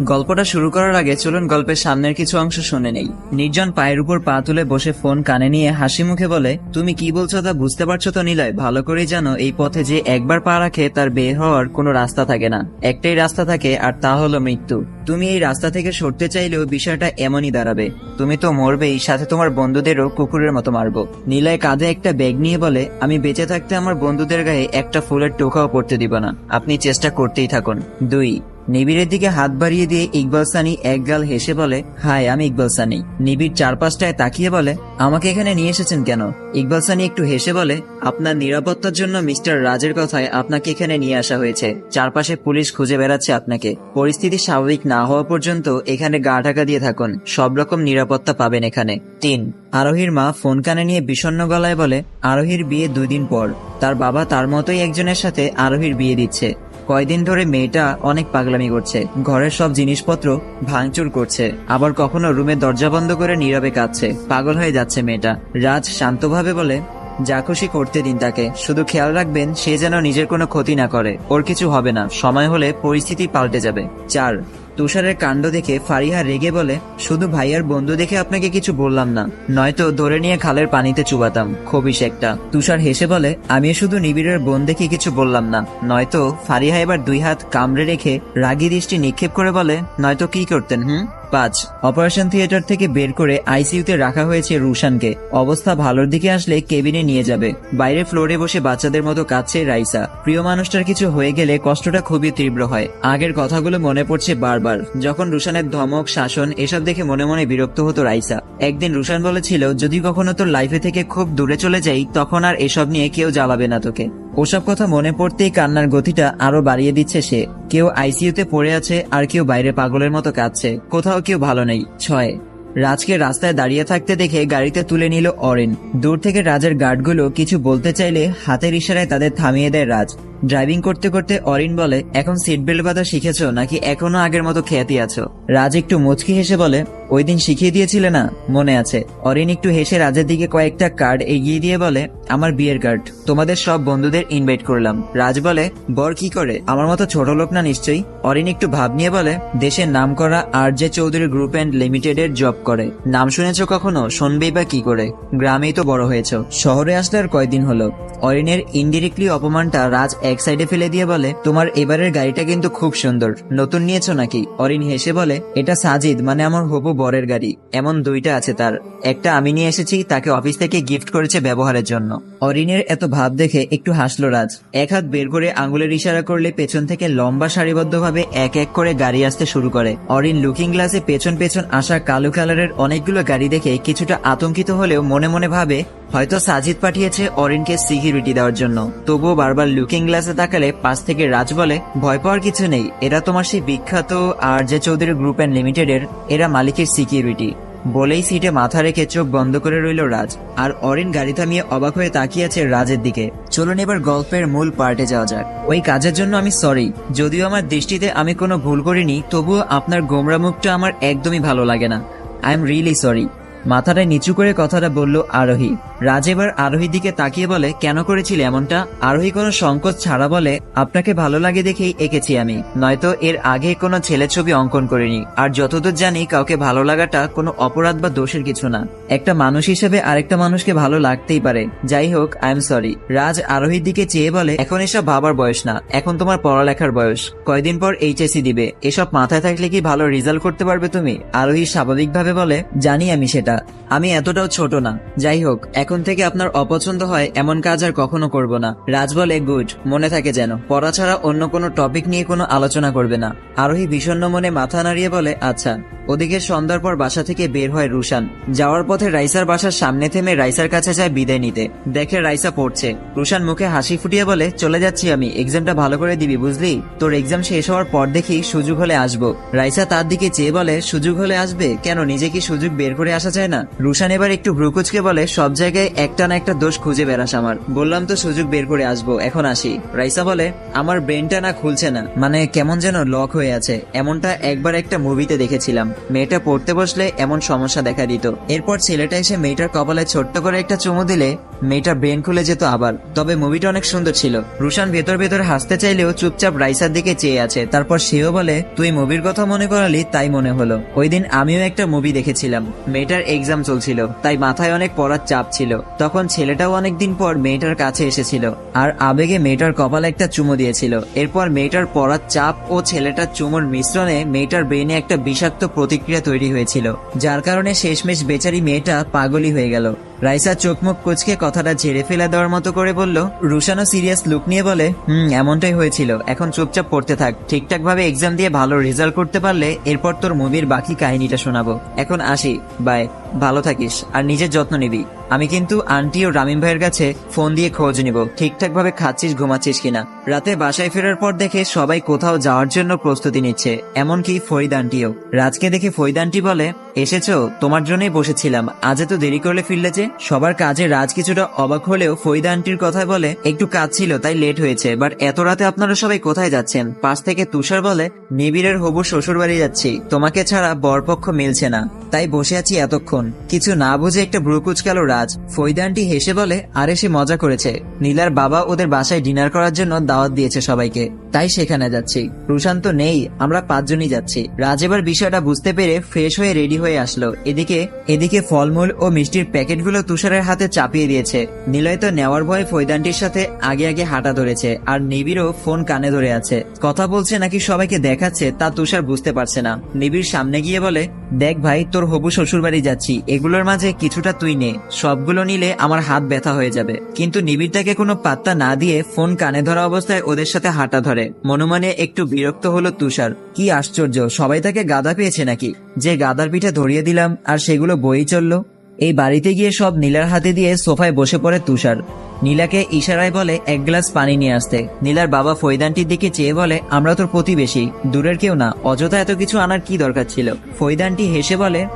গল্পটা শুরু করার আগে চলুন গল্পের সামনের কিছু অংশ শুনে নেই। নির্জন পায়ের উপর পা তুলে বসে ফোন কানে নিয়ে হাসি মুখে বলে, তুমি কি বলছো তা বুঝতে পারছ তো নিলয়, ভালো করেই জানো এই পথে যে একবার পা রাখে তার বের হওয়ার কোনো রাস্তা থাকে না। একটাই রাস্তা থাকে আর তা হলো মৃত্যু। তুমি এই রাস্তা থেকে সরতে চাইলেও বিষয়টা এমনই দাঁড়াবে। তুমি তো মরবেই, সাথে তোমার বন্ধুদেরও কুকুরের মতো মারবো। নিলয় কাঁধে একটা ব্যাগ নিয়ে বলে, আমি বেঁচে থাকতে আমার বন্ধুদের গায়ে একটা ফুলের টোকাও পড়তে দিব না। আপনি চেষ্টা করতেই থাকুন। দুই নিবিড়ের দিকে হাত বাড়িয়ে দিয়ে ইকবাল সানি এক গাল হেসে বলে হাই আমি ইকবাল সানি। নিবিড় চারপাশটায় তাকিয়ে বলে, আমাকে এখানে নিয়ে এসেছেন কেন? ইকবাল সানি একটু হেসে বলে, আপনার নিরাপত্তার জন্য মিস্টার রাজের কথায় আপনাকে এখানে নিয়ে আসা হয়েছে। চারপাশে পুলিশ খুঁজে বেড়াচ্ছে আপনাকে। পরিস্থিতি স্বাভাবিক না হওয়া পর্যন্ত এখানে গা ঢাকা দিয়ে থাকুন। সব রকম নিরাপত্তা পাবেন এখানে। তিন, আরোহীর মা ফোন কানে নিয়ে বিষণ্ণ গলায় বলে, আরোহীর বিয়ে দুই দিন পর। তার বাবা তার মতোই একজনের সাথে আরোহীর বিয়ে দিচ্ছে। কয়দিন ধরে মেয়েটা অনেক পাগলামি করছে। ঘরের সব জিনিসপত্র ভাঙচুর করছে। আবার কখনো রুমে দরজা বন্ধ করে নীরবে কাঁদছে। পাগল হয়ে যাচ্ছে মেয়েটা। রাজ শান্তভাবে বলে, যা খুশি করতে দিন তাকে। শুধু খেয়াল রাখবেন, সে যেন নিজের কোনো ক্ষতি না করে। ওর কিছু হবে না। সময় হলে পরিস্থিতি পাল্টে যাবে। চার তুষারের কাণ্ড দেখে ফারিহা রেগে বলে, শুধু ভাইয়ার বন্ধু দেখে আপনাকে কিছু বললাম না। নয়তো ধরে নিয়ে খালের পানিতে চুবাতাম খবিস একটা। তুষার হেসে বলে আমি শুধু নিবিড়ের বোন দেখে কিছু বললাম না। নয়তো ফারিহা এবার দুই হাত কামড়ে রেখে রাগি দৃষ্টি নিক্ষেপ করে বলে, নয়তো কি করতেন, হুম? পাঁচ। অপারেশন থিয়েটার থেকে বের করে আইসিইউতে রাখা হয়েছে রুশানকে। অবস্থা ভালোর দিকে আসলে কেবিনে নিয়ে যাবে। বাইরে ফ্লোরে বসে বাচ্চাদের মতো কাঁদছে রাইসা। প্রিয় মানুষটার কিছু হয়ে গেলে কষ্টটা খুবই তীব্র হয়। আগের কথাগুলো মনে পড়ছে বারবার। যখন রুশানের ধমক, শাসন এসব দেখে মনে মনে বিরক্ত হতো রাইসা। একদিন রুশান বলেছিল, যদি কখনো তোর লাইফে থেকে খুব দূরে চলে যাই, তখন আর এসব নিয়ে কেউ জ্বালাবে না তোকে। ওসব কথা মনে পড়তেই কান্নার গতিটা আরও বাড়িয়ে দিচ্ছে সে। কেউ আইসিইউতে পড়ে আছে আর কেউ বাইরে পাগলের মতো কাঁদছে। কোথাও কেউ ভালো নেই। ছয়। রাজকে রাস্তায় দাঁড়িয়ে থাকতে দেখে গাড়িতে তুলে নিল অরেন। দূর থেকে রাজের গার্ডগুলো কিছু বলতে চাইলে হাতের ইশারায় তাদের থামিয়ে দেয় রাজ। ড্রাইভিং করতে করতে অরিন বলে, এখন সিট বেল্ট বাঁধা শিখেছো নাকি এখনও আগের মতো খেয়াতি আছো? রাজ একটু মুচকি হেসে বলে, ওই দিন শিখিয়ে দিয়েছিলে না? মনে আছে। অরিন একটু হেসে রাজের দিকে কয়েকটা কার্ড এগিয়ে দিয়ে বলে, আমার বিয়ের কার্ড তোমাদের সব বন্ধুদের ইনভাইট করলাম। রাজ বলে, বর কি করে? আমার মতো ছোট লোক না নিশ্চয়ই? অরিন একটু ভাব নিয়ে বলে, দেশের নাম করা R J Chowdhury group and limited এর জব করে। নাম শুনেছ কখনো? শুনবেই বা কি করে? গ্রামেই তো বড় হয়েছো। শহরে আসলে আর কয়দিন হলো? অরিনের ইনডিরেক্টলি অপমানটা রাজ এক সাইডে ফেলে দিয়ে বলে, তোমার এবারের গাড়িটা কিন্তু খুব সুন্দর। নতুন নিয়েছো নাকি? অরিন হেসে বলে, এটা সাজিদ মানে আমার হবু বরের গাড়ি। এমন দুইটা আছে তার। একটা আমি নিয়ে এসেছি, তাকে অফিস থেকে গিফট করেছে ব্যবহারের জন্য। অরিনের এত ভাব দেখে একটু হাসলো রাজ। এক হাত বের করে আঙ্গুলের ইশারা করলে পেছন থেকে লম্বা সারিবদ্ধভাবে এক এক করে গাড়ি আসতে শুরু করে। অরিন লুকিং গ্লাসে পেছন পেছন আসা কালো কালারের অনেকগুলো গাড়ি দেখে কিছুটা আতঙ্কিত হলেও মনে মনে ভাবে, হয়তো সাজিদ পাঠিয়েছে অরিনকে সিকিউরিটি দেওয়ার জন্য। তবুও বারবার লুকিং গ্লাসে তাকালে পাশ থেকে রাজ বলে, ভয় পাওয়ার কিছু নেই। এরা তোমার সেই বিখ্যাত আর যে চৌধুরী গ্রুপ অ্যান্ড লিমিটেডের, এরা মালিকের সিকিউরিটি বলেই সিটে মাথা রেখে চোখ বন্ধ করে রইল রাজ। আর অরিন গাড়ি থামিয়ে অবাক হয়ে তাকিয়ে আছে রাজের দিকে। চলুন এবার গল্পের মূল পার্টে যাওয়া যাক। ওই কাজের জন্য আমি সরি যদিও আমার দৃষ্টিতে আমি কোনো ভুল করিনি, তবুও আপনার গোমরা মুখটা আমার একদমই ভালো লাগে না। আই এম রিয়েলি সরি মাথাটা নিচু করে কথাটা বলল আরোহী। রাজ এবার আরোহীর দিকে তাকিয়ে বলে, কেন করেছিলে এমনটা? আরোহী কোনো সংকোচ ছাড়া বলে, আপনাকে ভালো লাগে দেখেই এঁকেছি আমি। নয়তো এর আগে কোনো ছেলে ছবি অঙ্কন করিনি। আর যতদূর জানি, কাউকে ভালো লাগাটা কোনো অপরাধ বা দোষের কিছু না। একটা মানুষ হিসেবে আরেকটা মানুষকে ভালো লাগতেই পারে। যাই হোক আই এম সরি রাজ আরোহীর দিকে চেয়ে বলে, এখন এসব ভাবার বয়স না। এখন তোমার পড়ালেখার বয়স। কয়দিন পর এইচএসি দিবে। এসব মাথায় থাকলে কি ভালো রেজাল্ট করতে পারবে তুমি? আরোহী স্বাভাবিকভাবে বলে, জানি আমি সেটা। আমি এতটাও ছোট না। যাই হোক, এখন থেকে আপনার অপছন্দ হয় এমন কাজ আর কখনো করব না। রাজ বলে গুড, মনে থাকে যেন। পড়া ছাড়া অন্য কোনো টপিক নিয়ে কোনো আলোচনা করবে না। আরোহী বিষণ্ণ মনে মাথা নাড়িয়ে বলে আচ্ছা। ওদিকে সন্ধ্যার পর বাসা থেকে বের হয় রুশান। যাওয়ার পথে রাইসার বাসার সামনে থেমে রাইসার কাছে যায় বিদায় নিতে। দেখে রাইসা পড়ছে। রুশান মুখে হাসি ফুটিয়ে বলে, চলে যাচ্ছি আমি। এক্সামটা ভালো করে দিবি, বুঝলি? তোর এক্সাম শেষ হওয়ার পর দেখি সুযোগ হলে আসব। রাইসা তার দিকে চেয়ে বলে, সুযোগ হলে আসবে? কেন? নিজে কি সুযোগ বের করে আসা যায়? না। রুশান এবার একটু ভ্রুকুচকে বলে, সব জায়গায় একটা না একটা দোষ খুঁজে বেড়াস আমার। বললাম তো সুযোগ বের করে আসব, এখন আসি। রাইসা বলে, আমার ব্রেনটা না খুলছে না মানে কেমন যেন লক হয়ে আছে। এমনটা একবার একটা মুভিতে দেখেছিলাম। মেয়েটা পড়তে বসলে এমন সমস্যা দেখা দিত। এরপর ছেলেটা এসে মেয়েটার কপালে ছোট্ট করে একটা চুমু দিলে, মেয়েটা ব্রেন খুলে যেত আবার। তবে মুভিটা অনেক সুন্দর ছিল। রুশান ভেতর ভেতর হাসতে চাইলেও চুপচাপ রাইসার দিকে চেয়ে আছে। তারপর সেও বলে, তুই মুভির কথা মনে করালি তাই মনে হলো। ওই দিন আমিও একটা মুভি দেখেছিলাম। মেয়েটার এক্সাম চলছিল, তাই মাথায় অনেক পড়ার চাপ ছিল। তখন ছেলেটাও অনেকদিন পর মেয়েটার কাছে এসেছিল, আর আবেগে মেয়েটার কপালে একটা চুমো দিয়েছিল। এরপর মেয়েটার পড়ার চাপ ও ছেলেটার চুমোর মিশ্রণে মেয়েটার ব্রেনে একটা বিষাক্ত প্রতিক্রিয়া তৈরি হয়েছিল, যার কারণে শেষমেশ বেচারি মেয়েটা পাগলই হয়ে গেল। রাইসা চোখ মুখ কুচকে কথাটা ঝেড়ে ফেলে দেওয়ার মতো করে বলল রুশানো সিরিয়াস লুক নিয়ে বলে, হুম, এমনটাই হয়েছিল, এখন চুপচাপ পড়তে থাক, ঠিকঠাকভাবে এক্সাম দিয়ে ভালো রেজাল্ট করতে পারলে এরপর তোর মুভির বাকি কাহিনীটা শোনাবো। এখন আসি বাই ভালো থাকিস, আর নিজের যত্ন নিবি। আমি কিন্তু আন্টি ও রামিম ভাইয়ের কাছে ফোন দিয়ে খোঁজ নিব, ঠিকঠাক ভাবে খাচ্ছিস, ঘুমাচ্ছিস কিনা। রাতে বাসায় ফেরার পর দেখে সবাই কোথাও যাওয়ার জন্য প্রস্তুতি নিচ্ছে, এমনকি ফরিদ আন্টিও। রাজকে দেখে ফরিদ আন্টি বলে, এসেছ? তোমার জন্যই বসেছিলাম। আজ এত দেরি করলে ফিরলে যে? সবার কাজে রাজ কিছুটা অবাক হলেও ফরিদা আন্টির কথায় বলে, একটু কাজ ছিল, তাই লেট হয়েছে বাট এত রাতে আপনারা সবাই কোথায় যাচ্ছেন? পাশ থেকে তুষার বলে, নিবিড়ের হবু শ্বশুর বাড়ি যাচ্ছি। তোমাকে ছাড়া বরপক্ষ মিলছে না, তাই বসে আছি এতক্ষণ। কিছু না বুঝে একটা ব্রুকুচ গেল রাজ। ফরিদা আন্টি হেসে বলে, আরে, সে মজা করেছে। নীলার বাবা ওদের বাসায় ডিনার করার জন্য দাওয়াত দিয়েছে সবাইকে। তাই সেখানে যাচ্ছি। রুশান তো নেই, আমরা পাঁচজনই যাচ্ছি। রাজ এবার বিষয়টা বুঝতে পেরে ফ্রেশ হয়ে রেডি হয়ে আসলো। এদিকে এদিকে ফলমূল ও মিষ্টির প্যাকেটগুলো তুষারের হাতে চাপিয়ে দিয়েছে। নিলয় তো নেওয়ার ভয়ে ফৈদানটির সাথে আগে আগে হাঁটা ধরেছে, আর নিবিড়ও ফোন কানে ধরে আছে। কথা বলছে নাকি সবাইকে দেখাচ্ছে তা তুষার বুঝতে পারছে না। নিবিড় সামনে গিয়ে বলে দেখ ভাই, তোর হবু শ্বশুরবাড়ি যাচ্ছি। এগুলোর মাঝে কিছুটা তুই নে। সবগুলো নিলে আমার হাত ব্যথা হয়ে যাবে। কিন্তু নিবিড় তাকে কোনো পাত্তা না দিয়ে ফোন কানে ধরা অবস্থায় ওদের সাথে হাঁটা ধরে। মনোমনে একটু বিরক্ত হলো তুষার। কি আশ্চর্য, সবাই তাকে গাদা পেয়েছে নাকি? যে গাদার পিঠে ধরিয়ে দিলাম, আর সেগুলো বই চলল। এই বাড়িতে গিয়ে সব নীলার হাতে দিয়ে সোফায় বসে পড়ে তুষার। নীলাকে ইশারায় বলে, এক গ্লাস পানি নিয়ে আসতে। নীলার বাবা ফৈদানটির দিকে চেয়ে বলে, আমরা তোর প্রতিবেশী, দূরের কেউ না। অযথা এত কিছু আনার কি দরকার ছিল? ফৈদানটি হেসে বলে,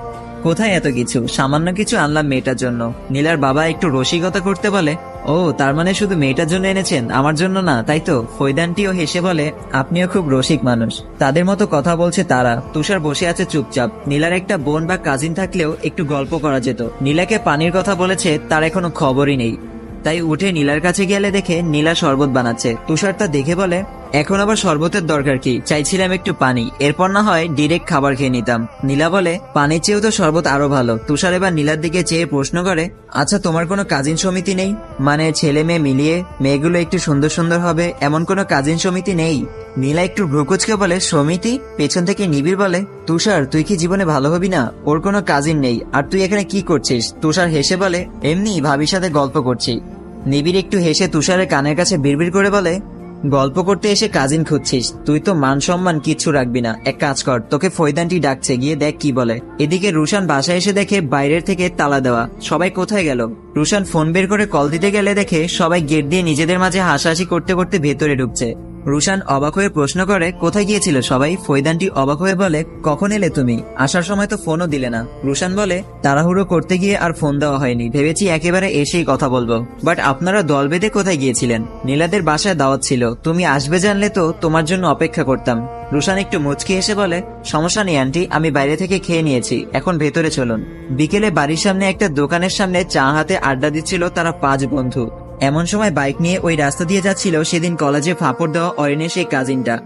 কোথায় এত কিছু? সামান্য কিছু আনলাম মেয়েটার জন্য। নীলার বাবা একটু রসিকতা করতে বলে ও, তার মানে শুধু মেয়েটার জন্য এনেছেন? আমার জন্য না, তাই তো? ফৈদানটিও হেসে বলে, আপনিও খুব রসিক মানুষ। তাদের মতো কথা বলছে তারা। তুষার বসে আছে চুপচাপ। নীলার একটা বোন বা কাজিন থাকলেও একটু গল্প করা যেত। নীলাকে পানির কথা বলেছে, তার এখনও খবরই নেই। তাই উঠে নীলার কাছে গেলে দেখে নীলা শরবত বানাচ্ছে। তুষার তা দেখে বলে এখন আবার শরবতের দরকার কি? চাইছিলাম একটু পানি। এরপর না হয় ডিরেক্ট খাবার খেয়ে নিতাম। নীলা বলে, পানির চেয়েও তো শরবত আরও ভালো। তুষার এবার নীলার দিকে চেয়ে প্রশ্ন করে আচ্ছা তোমার কোনো কাজিন সমিতি নেই? মানে ছেলে মেয়ে মিলিয়ে মেয়েগুলো একটু সুন্দর সুন্দর হবে, এমন কোনো কাজিন সমিতি নেই? নীলা একটু ভ্রুকুচকে বলে, সমিতি? পেছন থেকে নিবিড় বলে, তুষার, তুই কি জীবনে ভালো হবি না? ওর কোনো কাজিন নেই। আর তুই এখানে কি করছিস? তুষার হেসে বলে, এমনি ভাবির সাথে গল্প করছি। নিবিড় একটু হেসে তুষারের কানের কাছে বিড়বিড় করে বলে গল্প করতে এসে কাজিন খুঁজছিস। তুই তো মান সম্মান কিচ্ছু রাখবি না। এক কাজ কর, তোকে ফৈদানটি ডাকছে, গিয়ে দেখ কি বলে। এদিকে রুশান বাসায় এসে দেখে বাইরের থেকে তালা দেওয়া। সবাই কোথায় গেল? রুশান ফোন বের করে কল দিতে গেলে দেখে সবাই গেট দিয়ে নিজেদের মাঝে হাসাহাসি করতে করতে ভেতরে ঢুকছে। রুশান অবাক হয়ে প্রশ্ন করে, কোথায় গিয়েছিল সবাই? ফৈদানটি অবাক হয়ে বলে, কখন এলে তুমি? আসার সময় তো ফোনও দিলে না। রুশান বলে, তাড়াহুড়ো করতে গিয়ে আর ফোন দেওয়া হয়নি। ভেবেছি একেবারে এসেই কথা বলব। বাট আপনারা দল বেঁধে কোথায় গিয়েছিলেন? নীলাদের বাসায় দাওয়াত ছিল। তুমি আসবে জানলে তো তোমার জন্য অপেক্ষা করতাম। রুশান একটু মুচকি এসে বলে, সমস্যা নেই, আন্টি। আমি বাইরে থেকে খেয়ে নিয়েছি। এখন ভেতরে চলুন। বিকেলে বাড়ির সামনে একটা দোকানের সামনে চা হাতে আড্ডা দিচ্ছিল তারা পাঁচ বন্ধু। এমন সময় বাইক নিয়ে ওই রাস্তা দিয়ে যাচ্ছিল সেদিন কলেজে ফাঁপড় দেওয়া অয়নের সেই কাজিনটা।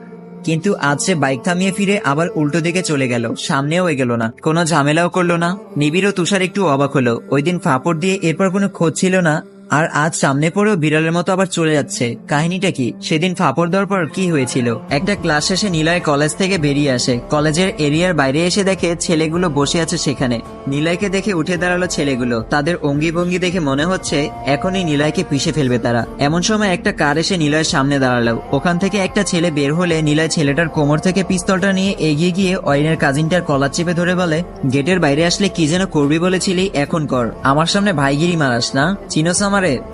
কিন্তু আজ সে বাইক থামিয়ে ফিরে আবার উল্টো দিকে চলে গেল, সামনেও এগেল না। কোনো ঝামেলাও করল না। নিবিড় ও তুষার একটু অবাক হলো। ওই দিন ফাঁপড় দিয়ে এরপর কোনো খোঁজ ছিল না। আর আজ সামনে পড়েও বিড়ালের মতো আবার চলে যাচ্ছে। কাহিনীটা কি? সেদিন ফাপড় দেওয়ার পর কি হয়েছিল? একটা ক্লাস শেষে নিলয় কলেজ থেকে বেরিয়ে আসে। কলেজের এরিয়ার বাইরে এসে দেখে ছেলেগুলো বসে আছে সেখানে। নিলয়কে দেখে উঠে দাঁড়াল ছেলেগুলো। তাদের অঙ্গি ভঙ্গি দেখে মনে হচ্ছে এখনই নিলয়কে পিষে ফেলবে তারা। এমন সময় একটা কার এসে নিলয়ের সামনে দাঁড়াল। ওখান থেকে একটা ছেলে বের হলে নিলয় ছেলেটার কোমর থেকে পিস্তলটা নিয়ে এগিয়ে গিয়ে অয়নের কাজিনটার কলার চেপে ধরে বলে, গেটের বাইরে আসলে কি যেন করবি বলেছিলি এখন কর। আমার সামনে ভাইগিরি মারাস, না? চিনোস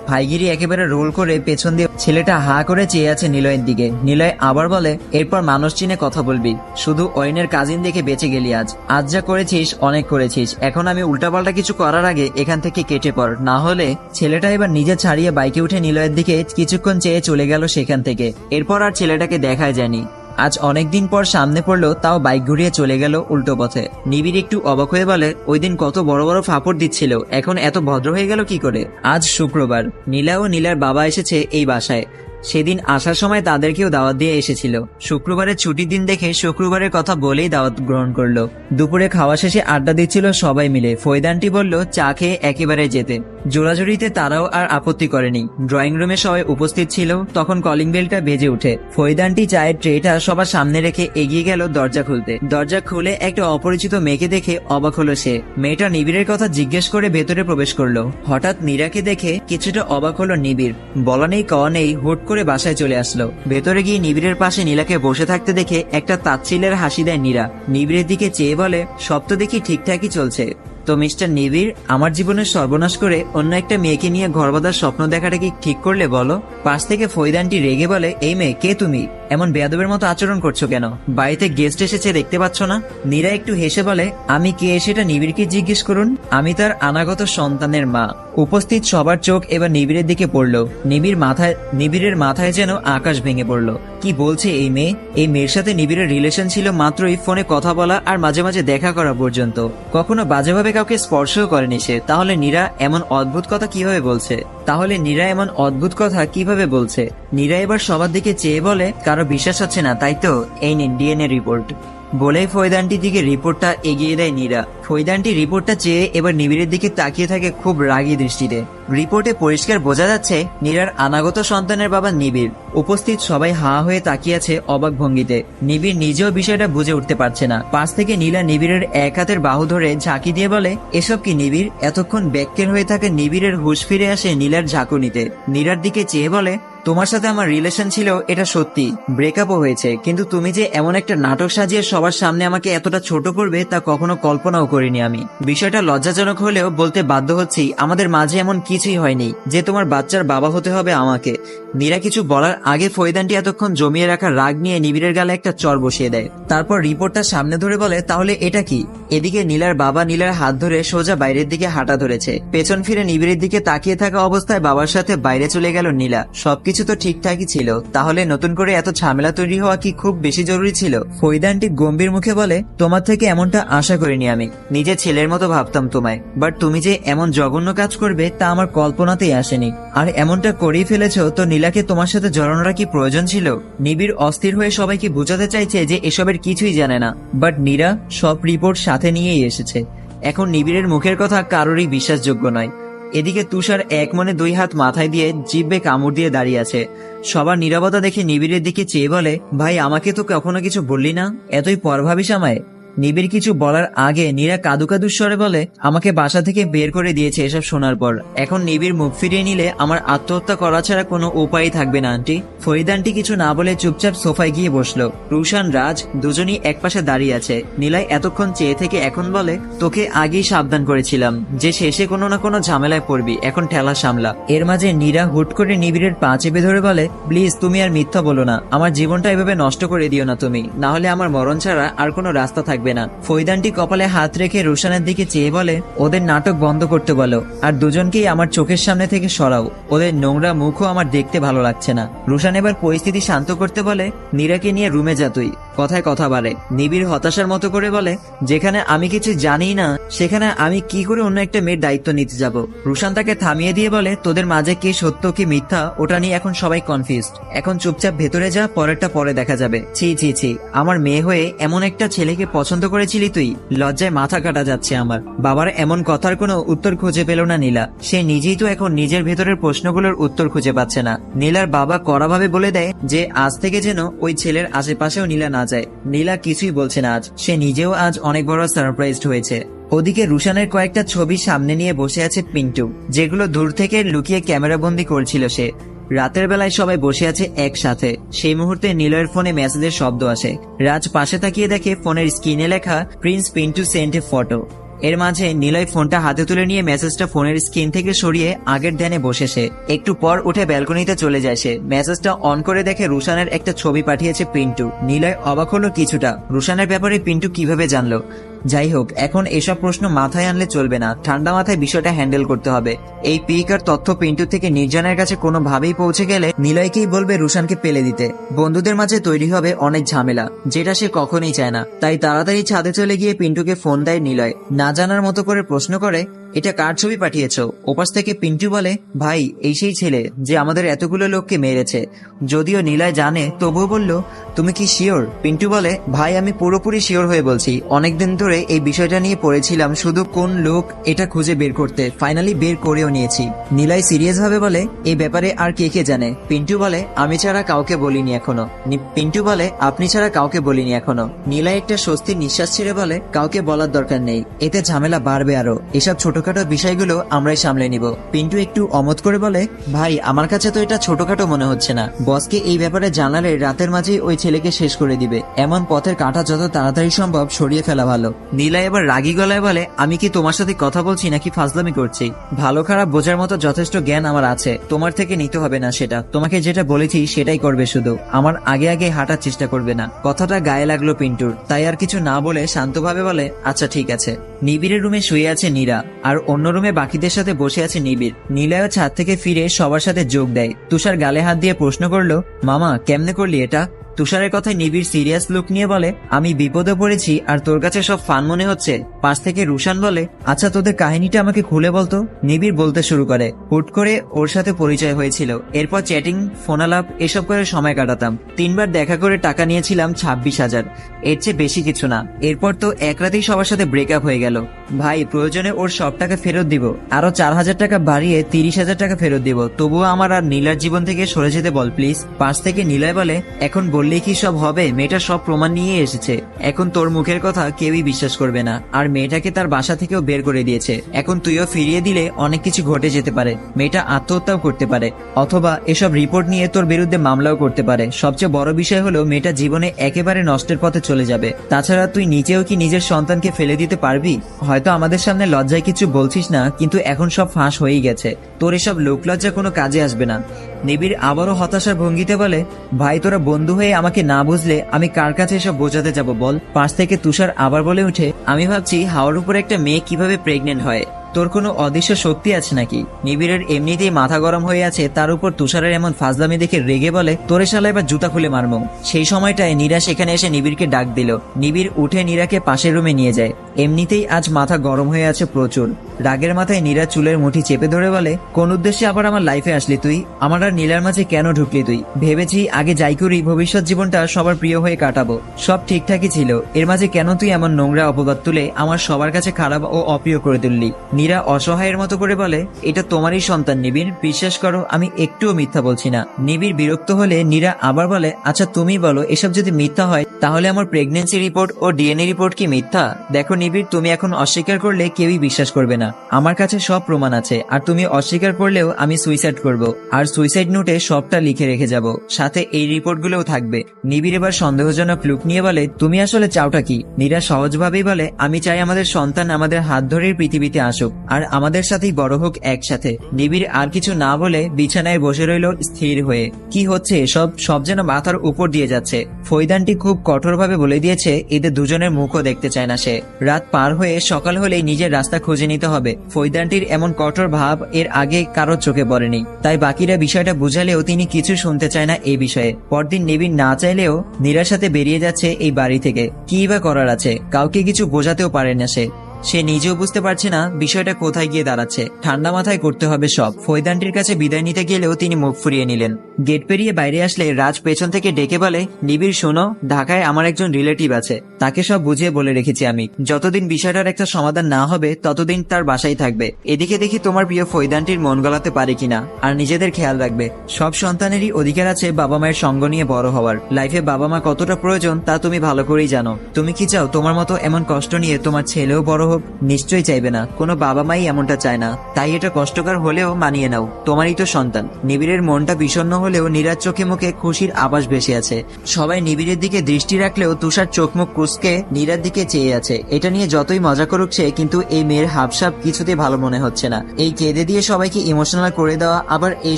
ভাইগিরি একেবারে রোল করে পেছন দিয়ে ছেলেটা হা করে চেয়ে আছে নিলয়ের দিকে। নিলয় আবার বলে, এরপর মানুষ চিনে কথা বলবি। শুধু অয়নের কাজিন দেখে বেঁচে গেলি আজ। আজ যা করেছিস, অনেক করেছিস। এখন আমি উল্টাপাল্টা কিছু করার আগে এখান থেকে কেটে পড়। না হলে ছেলেটা এবার নিজে ছাড়িয়ে বাইকে উঠে নিলয়ের দিকে কিছুক্ষণ চেয়ে চলে গেল সেখান থেকে। এরপর আর ছেলেটাকে দেখায় যায়নি। আজ অনেকদিন পর সামনে পড়ল, তাও বাইক ঘুরিয়ে চলে গেল উল্টো পথে। নিবিড় একটু অবাক হয়ে বলে, ওই দিন কত বড় বড় ফাঁপড় দিচ্ছিল, এখন এত ভদ্র হয়ে গেল কি করে? আজ শুক্রবার, নীলা ও নীলার বাবা এসেছে এই বাসায়। সেদিন আসার সময় তাদেরকেও দাওয়াত দিয়ে এসেছিল। শুক্রবারের ছুটির দিন দেখে শুক্রবারের কথা বলেই দাওয়াত গ্রহণ করল। দুপুরে খাওয়া শেষে আড্ডা দিচ্ছিল সবাই মিলে। ফৈদানটি বলল, চা খেয়ে একেবারে যেতে। জোড়াজুড়িতে তারাও আর আপত্তি করেনি। ড্রয়িং রুমে সবাই উপস্থিত ছিল। তখন কলিং বেলটা বেজে উঠে ফৈদানটি চায়ের ট্রেটা সবার সামনে রেখে এগিয়ে গেল দরজা খুলতে। দরজা খুলে একটা অপরিচিত মেয়েকে দেখে অবাক হলো সে। মেয়েটা নিবিড়ের কথা জিজ্ঞেস করে ভেতরে প্রবেশ করল। হঠাৎ নীরাকে দেখে কিছুটা অবাক হলো নিবিড়। বলা নেই, কওয়া নেই, হুট করে বাসায় চলে আসলো। ভেতরে গিয়ে নিবিড়ের পাশে নীলাকে বসে থাকতে দেখে একটা তাচ্ছিলের হাসি দেয় নীরা। নিবিড়ের দিকে চেয়ে বলে, সব তো দেখি ঠিকঠাকই চলছে। তো মিস্টার নিবিড়, আমার জীবনের সর্বনাশ করে অন্য একটা মেয়েকে নিয়ে ঘর স্বপ্ন দেখাটা কি ঠিক করলে বলো? পাশ থেকে ফৈদানটি রেগে বলে, এই মেয়ে, কে তুমি? এমন বেয়াদবের মতো আচরণ করছ কেন? বাড়িতে গেস্ট এসেছে দেখতে পাচ্ছ না? নীরা একটু হেসে বলে, আমি কে সেটা নিবিড়কে জিজ্ঞেস করুন? আমি তার আনাগত সন্তানের মা। উপস্থিত সবার চোখ এবার নিবিড়ের দিকে পড়ল। নিবিড় মাথায়, নিবিড়ের মাথায় যেন আকাশ ভেঙে পড়ল। কি বলছে এই মেয়ে? এই মেয়ের সাথে নিবিড়ের রিলেশন ছিল মাত্রই ফোনে কথা বলা আর মাঝে মাঝে দেখা করা পর্যন্ত। কখনো বাজেভাবে কাউকে স্পর্শ করেনি সে। তাহলে নীরা এমন অদ্ভুত কথা কীভাবে বলছে? তাহলে নীরা এমন অদ্ভুত কথা কীভাবে বলছে? নীরা এবার সবার দিকে চেয়ে বলে, কারও বিশ্বাস হচ্ছে না, তাই তো? এই নিন ডিএনএ রিপোর্ট। বলেই ফৈদানটির দিকে রিপোর্টটা এগিয়ে দেয় নীরা। ফৈদানটি রিপোর্টটা চেয়ে এবার নিবিড়ের দিকে তাকিয়ে থাকে খুব রাগী দৃষ্টিতে। রিপোর্টে পরিষ্কার বোঝা যাচ্ছে নীরার আনাগত সন্তানের বাবা নিবিড়। উপস্থিত সবাই হা হয়ে তাকিয়ে আছে অবাক ভঙ্গিতে। নিবিড় নিজেও বিষয়টা বুঝে উঠতে পারছে না। পাশ থেকে নীলা নিবিড়ের এক হাতের বাহু ধরে ঝাঁকি দিয়ে বলে, এসব কি নিবিড়? এতক্ষণ ব্যাক্যের হয়ে থাকা নিবিড়ের হুশ ফিরে আসে নীলার ঝাঁকুনিতে। নীরার দিকে চেয়ে বলে তোমার সাথে আমার রিলেশন ছিল, এটা সত্যি। ব্রেকআপও হয়েছে, কিন্তু তুমি যে এমন একটা নাটক সাজিয়ে সবার সামনে আমাকে এতটা ছোট করবে, তা কখনো কল্পনাও করিনি আমি। বিষয়টা লজ্জাজনক হলেও বলতে বাধ্য হচ্ছি, আমাদের মাঝে এমন কিছুই হয়নি, যে তোমার বাচ্চার বাবা হতে হবে আমাকে। মীরা কিছু বলার আগে ফৈদানটি এতক্ষণ জমিয়ে রাখা রাগ নিয়ে নিবিড়ের গালে একটা চর বসিয়ে দেয়। তারপর রিপোর্টটা সামনে ধরে বলে, তাহলে এটা কি? এদিকে নীলার বাবা নীলার হাত ধরে সোজা বাইরের দিকে হাঁটা ধরেছে। পেছন ফিরে নিবিড়ের দিকে তাকিয়ে থাকা অবস্থায় বাবার সাথে বাইরে চলে গেল নীলা। সবকিছু তো ঠিকঠাকই ছিল। তাহলে নতুন করে এত ঝামেলা তৈরি হওয়া কি খুব বেশি জরুরি ছিল? ফৈদানটি গম্ভীর মুখে বলে, তোমার থেকে এমনটা আশা করিনি আমি। নিজের ছেলের মতো ভাবতাম তোমায়। বাট তুমি যে এমন জঘন্য কাজ করবে তা আমার কল্পনাতেই আসেনি। আর এমনটা করেই ফেলেছো তো নীলাকে তোমার সাথে জড়ানোটা কি প্রয়োজন ছিল? নিবিড় অস্থির হয়ে সবাইকে বোঝাতে চাইছে যে এসবের কিছুই জানে না। বাট নীরা সব রিপোর্ট সাথে নিয়েই এসেছে। এখন নিবিড়ের মুখের কথা কারোরই বিশ্বাসযোগ্য নয়। এদিকে তুষার এক মনে দুই হাত মাথায় দিয়ে জিব্বে কামড় দিয়ে দাঁড়িয়ে আছে। সবার নীরবতা দেখে নিবিড়ের দিকে চেয়ে বলে, ভাই, আমাকে তো কখনো কিছু বললি না? এতই পরভাবিস আমায়। নিবিড় কিছু বলার আগে নীরা কাদু কাদু স্বরে বলে, আমাকে বাসা থেকে বের করে দিয়েছে এসব শোনার পর। এখন নিবিড় মুখ ফিরিয়ে নিলে আমার আত্মহত্যা করা ছাড়া কোনো উপায়ই থাকবে না, আন্টি। ফরিদানটি কিছু না বলে চুপচাপ সোফায় গিয়ে বসল। রুশান, রাজ দুজনই একপাশে দাঁড়িয়ে আছে। নীলাই এতক্ষণ চেয়ে থেকে এখন বলে, তোকে আগেই সাবধান করেছিলাম, যে শেষে কোনো না কোনো ঝামেলায় পড়বি, এখন ঠেলা সামলা। এর মাঝে নীরা হুট করে নিবিড়ের পা চেপে ধরে বলে, প্লিজ, তুমি আর মিথ্যা বলো না। আমার জীবনটা এভাবে নষ্ট করে দিও না তুমি। না হলে আমার মরণ ছাড়া আর কোনো রাস্তা থাকবে না। ফৈদানটি কপালে হাত রেখে রোশানের দিকে চেয়ে বলে, ওদের নাটক বন্ধ করতে বলো, আর দুজনকেই আমার চোখের সামনে থেকে সরাও। ওদের নোংরা মুখও আমার দেখতে ভালো লাগছে না। রোশান এবার পরিস্থিতি শান্ত করতে বলে, নীরাকে নিয়ে রুমে যা তুই। কথায় কথা বাড়ে। নিবিড় হতাশার মতো করে বলে, যেখানে আমি কিছু জানি না, সেখানে আমি কি করে অন্য একটা মেয়ের দায়িত্ব নিতে যাব? রুশান তাকে থামিয়ে দিয়ে বলে, তোদের মাঝে কি সত্য কি মিথ্যা, ওটা নিয়ে এখন সবাই কনফিউজড এখন চুপচাপ ভেতরে যা, পরেরটা পরে দেখা যাবে। ছি ছি ছি, আমার মেয়ে হয়ে এমন একটা ছেলেকে পছন্দ করেছিলি তুই? লজ্জায় মাথা কাটা যাচ্ছে আমার। বাবার এমন কথার কোনো উত্তর খুঁজে পেল না নীলা। সে নিজেই তো এখন নিজের ভেতরের প্রশ্নগুলোর উত্তর খুঁজে পাচ্ছে না। নীলার বাবা কড়াভাবে বলে দেয় যে, আজ থেকে যেন ওই ছেলের আশেপাশেও নীলা না যায়। নীলা কিছুই বলছে না আজ। সে নিজেও আজ অনেক বড় সারপ্রাইজড হয়েছে। ওদিকে রুশানের কয়েকটা ছবি সামনে নিয়ে বসে আছে পিন্টু, যেগুলো দূর থেকে লুকিয়ে ক্যামেরা ক্যামেরাবন্দি করছিল সে। রাতের বেলায় সবাই বসে আছে একসাথে। সেই মুহূর্তে নীলয়ের ফোনে মেসেজের শব্দ আসে। রাজ পাশে তাকিয়ে দেখে ফোনের স্ক্রিনে লেখা, প্রিন্স পিন্টু সেন্ট ফটো। এর মাঝে নিলয় ফোনটা হাতে তুলে নিয়ে মেসেজটা ফোনের স্ক্রিন থেকে সরিয়ে আগের ধ্যানে বসে সে। একটু পর উঠে ব্যালকনিতে চলে যায় সে। মেসেজটা অন করে দেখে রুশানের একটা ছবি পাঠিয়েছে পিন্টু। নিলয় অবাক হলো কিছুটা। রুশানের ব্যাপারে পিন্টু কীভাবে জানলো? যাই হোক, এখন এসব প্রশ্ন মাথায় আনলে চলবে না। ঠান্ডা মাথায় বিষয়টা হ্যান্ডেল করতে হবে। এই পিকার তথ্য পিন্টু থেকে নির্জনের কাছে কোনোভাবেই পৌঁছে গেলে নিলয়কেই বলবে রুশানকে পেলে দিতে। বন্ধুদের মাঝে তৈরি হবে অনেক ঝামেলা, যেটা সে কখনোই চায় না। তাই তাড়াতাড়ি ছাদে চলে গিয়ে পিন্টুকে ফোন দেয় নিলয়। না জানার মতো করে প্রশ্ন করে এটা কার ছবি পাঠিয়েছ? ওপাশ থেকে পিন্টু বলে, ভাই, এই সেই ছেলে যে আমাদের এতগুলো লোককে মেরেছে। যদিও নীলায় জানে, তবুও বলল, তুমি কি শিওর? পিন্টু বলে, ভাই, আমি পুরোপুরি শিওর হয়ে বলছি। অনেকদিন ধরে এই বিষয়টা নিয়ে পড়েছিলাম, শুধু কোন লোক এটা খুঁজে বের করতে। ফাইনালি বের করেও নিয়েছি। নীলাই সিরিয়াস ভাবে বলে এই ব্যাপারে আর কে কে জানে? পিন্টু বলে, আমি ছাড়া কাউকে বলিনি এখনও। পিন্টু বলে, আপনি ছাড়া কাউকে বলিনি এখনও। নীলাই একটা স্বস্তির নিঃশ্বাস ছেড়ে বলে, কাউকে বলার দরকার নেই। এতে ঝামেলা বাড়বে আরও। এসব ছোটখাটো বিষয়গুলো আমরাই সামলে নিব। পিন্টু একটু অমত করে বলে, ভাই, আমার কাছে তো এটা ছোটখাটো মনে হচ্ছে না। বসকে এই ব্যাপারে জানালে রাতের মাঝেই ওই ছেলেকে শেষ করে দিবে। এমন পথের কাঁটা যত তাড়াতাড়ি সম্ভব সরিয়ে ফেলা ভালো। নীলা এবার রাগী গলায় বলে, আমি কি তোমার সাথে কথা বলছি নাকি ফাজলামি করছি? ভালো খারাপ বোঝার মতো যথেষ্ট জ্ঞান আমার আছে। তোমার থেকে নিতে হবে না সেটা। তোমাকে যেটা বলেছি সেটাই করবে শুধু। আমার আগে আগে হাঁটার চেষ্টা করবে না। কথাটা গায়ে লাগল পিন্টুর। তাই আর কিছু না বলে শান্তভাবে বলে আচ্ছা ঠিক আছে। নিবিড়ের রুমে শুয়ে আছে নীরা। আর অন্য রুমে বাকিদের সাথে বসে আছে নিবিড়। নীলাও ছাদ থেকে ফিরে সবার সাথে যোগ দেয়। তুষার গালে হাত দিয়ে প্রশ্ন করল, মামা, কেমনে করলি এটা? তুষারের কথায় নিবিড় সিরিয়াস লুক নিয়ে বলে, আমি বিপদে পড়েছি আর তোর কাছে সব ফান মনে হচ্ছে। পাশ থেকে রুশান বলে আচ্ছা তোদের কাহিনীটা আমাকে খুলে বলতো? নিবিড় বলতে শুরু করে। হুট করে ওর সাথে পরিচয় হয়েছিল। এরপর চ্যাটিং, ফোনালাপ, এসব করে সময় কাটাতাম। তিনবার দেখা করে টাকা নিয়েছিলাম ছাব্বিশ হাজার। এর চেয়ে বেশি কিছু না। এরপর তো এক রাতেই সবার সাথে ব্রেকআপ হয়ে গেল। ভাই, প্রয়োজনে ওর সব টাকা ফেরত দিব। আরও চার হাজার টাকা বাড়িয়ে তিরিশ হাজার টাকা ফেরত দিব। তবুও আমার আর নীলার জীবন থেকে সরে যেতে বল, প্লিজ। পাশ থেকে নীলায় বলে, এখন বললেই কি সব হবে? মেয়েটা সব প্রমাণ নিয়ে এসেছে। এখন তোর মুখের কথা কেউই বিশ্বাস করবে না। আর মেয়েটাকে তার বাসা থেকেও বের করে দিয়েছে। এখন তুইও ফিরিয়ে দিলে অনেক কিছু ঘটে যেতে পারে। মেয়েটা আত্মহত্যাও করতে পারে। অথবা এসব রিপোর্ট নিয়ে তোর বিরুদ্ধে মামলাও করতে পারে। সবচেয়ে বড় বিষয় হলো মেয়েটা জীবনে একেবারে নষ্টের পথে চলে যাবে। তাছাড়া তুই নিজেও কি নিজের সন্তানকে ফেলে দিতে পারবি? হয়তো আমাদের সামনে লজ্জায় কিছু বলছিস না, কিন্তু এখন সব ফাঁস হয়েই গেছে। তোর এসব লোকলজ্জা কোনো কাজে আসবে না। নিবিড় আবারও হতাশার ভঙ্গিতে বলে, ভাই, তোরা বন্ধু হয়ে আমাকে না বুঝলে আমি কার কাছে এসব বোঝাতে যাব বল? পাশ থেকে তুষার আবার বলে উঠে, আমি ভাবছি হাওয়ার উপরে একটা মেয়ে কীভাবে প্রেগনেন্ট হয়? তোর কোনো অদৃশ্য শক্তি আছে নাকি? নিবিড়ের এমনিতেই মাথা গরম হয়ে আছে, তার উপর তুষারের এমন ফাজলামি দেখে রেগে বলে, তোরে শালা এবার জুতা খুলে মারমো। সেই সময়টায় নীরা সেখানে এসে নিবিড়কে ডাক দিল। নিবিড় উঠে নীরাকে পাশের রুমে নিয়ে যায়। এমনিতেই আজ মাথা গরম হয়ে আছে প্রচুর। রাগের মাথায় নীরা চুলের মুঠি চেপে ধরে বলে, কোন উদ্দেশ্যে আবার আমার লাইফে আসলি তুই? আমার আর নীলার মাঝে কেন ঢুকলি তুই? ভেবেছি আগে যাই করি, ভবিষ্যৎ জীবনটা সবার প্রিয় হয়ে কাটাবো। সব ঠিকঠাকই ছিল। এর মাঝে কেন তুই এমন নোংরা অপবাদ তুলে আমার সবার কাছে খারাপ ও অপ্রিয় করে তুললি? নীরা অসহায়ের মতো করে বলে, এটা তোমারই সন্তান, নিবিড়। বিশ্বাস করো, আমি একটুও মিথ্যা বলছি না। নিবিড় বিরক্ত হলে নীরা আবার বলে আচ্ছা তুমি বলো, এসব যদি মিথ্যা হয়, তাহলে আমার প্রেগনেন্সি রিপোর্ট ও ডিএনএ রিপোর্ট কি মিথ্যা? দেখো নিবিড়, তুমি এখন অস্বীকার করলে কেউই বিশ্বাস করবে না। আমার কাছে সব প্রমাণ আছে, আর তুমি অস্বীকার করলেও আমি সুইসাইড করব। আর সুইসাইড নোটে সবটা লিখে রেখে যাব। সাথে এই রিপোর্টগুলোও থাকবে। নিবিড় এবার সন্দেহজনক লুক নিয়ে বলে, তুমি আসলে চাওটা কি? নীরা সহজভাবেই বলে, আমি চাই আমাদের সন্তান আমাদের হাত ধরেই পৃথিবীতে আসুক। আর আমাদের সাথেই বড় হোক একসাথে। নিবিড় আর কিছু না বলে বিছানায় বসে রইল স্থির হয়ে। কি হচ্ছে এসব? সব যেন মাথার উপর দিয়ে যাচ্ছে। ফৈদানটি খুব কঠোরভাবে বলে দিয়েছে, এদের দুজনের মুখও দেখতে চায় না সে। রাত পার হয়ে সকাল হলেই নিজের রাস্তা খুঁজে নিতে হবে। ফৈদানটির এমন কঠোর ভাব এর আগে কারও চোখে পড়েনি। তাই বাকিরা বিষয়টা বুঝালেও তিনি কিছু শুনতে চায় না এই বিষয়ে। পরদিন নিবিড় না চাইলেও সাথে বেরিয়ে যাচ্ছে এই বাড়ি থেকে। কি বা করার আছে? কাউকে কিছু বোঝাতেও পারে না সে। সে নিজেও বুঝতে পারছে না বিষয়টা কোথায় গিয়ে দাঁড়াচ্ছে। ঠান্ডা মাথায় করতে হবে সব। ফৈদানটির কাছে বিদায় নিতে গেলেও তিনি মুখ ফুরিয়ে নিলেন। গেট পেরিয়ে বাইরে আসলে রাজ পেছন থেকে ডেকে বলে, নিবিড় শোনো, ঢাকায় আমার একজন রিলেটিভ আছে। তাকে সব বুঝিয়ে বলে রেখেছি আমি। যতদিন বিষয়টার একটা সমাধান না হবে, ততদিন তার বাসায় থাকবে। এদিকে দেখি তোমার প্রিয় ফৈদানটির মন গলাতে পারে কিনা, আর নিজেদের খেয়াল রাখবে। সব সন্তানেরই অধিকার আছে বাবা মায়ের সঙ্গ নিয়ে বড় হওয়ার। লাইফে বাবা মা কতটা প্রয়োজন, তা তুমি ভালো করেই জানো। তুমি কি চাও তোমার মতো এমন কষ্ট নিয়ে তোমার ছেলেও বড় হোক, নিশ্চয়ই চাইবে না। কোনো বাবা মাই এমনটা চায় না। তাই এটা কষ্টকর হলেও মানিয়ে নাও। তোমারই তো সন্তান। নিবিড়ের মনটা বিষণ্ণ হলেও নীরাজ চোখে মুখে খুশির আভাস ভেসে আছে। সবাই নিবিড়ের দিকে দৃষ্টি রাখলেও তুষার চোখ মুখ কুসকে নীরার দিকে চেয়ে আছে। এটা নিয়ে যতই মজা করুক সে, কিন্তু এই মেয়ের হাবসাব কিছুতে ভালো মনে হচ্ছে না। এই কেঁদে দিয়ে সবাইকে ইমোশনাল করে দেওয়া, আবার এই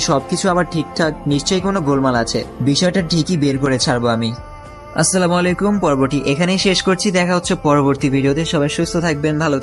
সবকিছু আবার ঠিকঠাক, নিশ্চয়ই কোনো গোলমাল আছে। বিষয়টা ঠিকই বের করে ছাড়বো আমি। আসসালামু আলাইকুম পর্বটি এখানেই শেষ করছি। দেখা হচ্ছে পরবর্তী ভিডিওতে। সবাই সুস্থ থাকবেন ভালো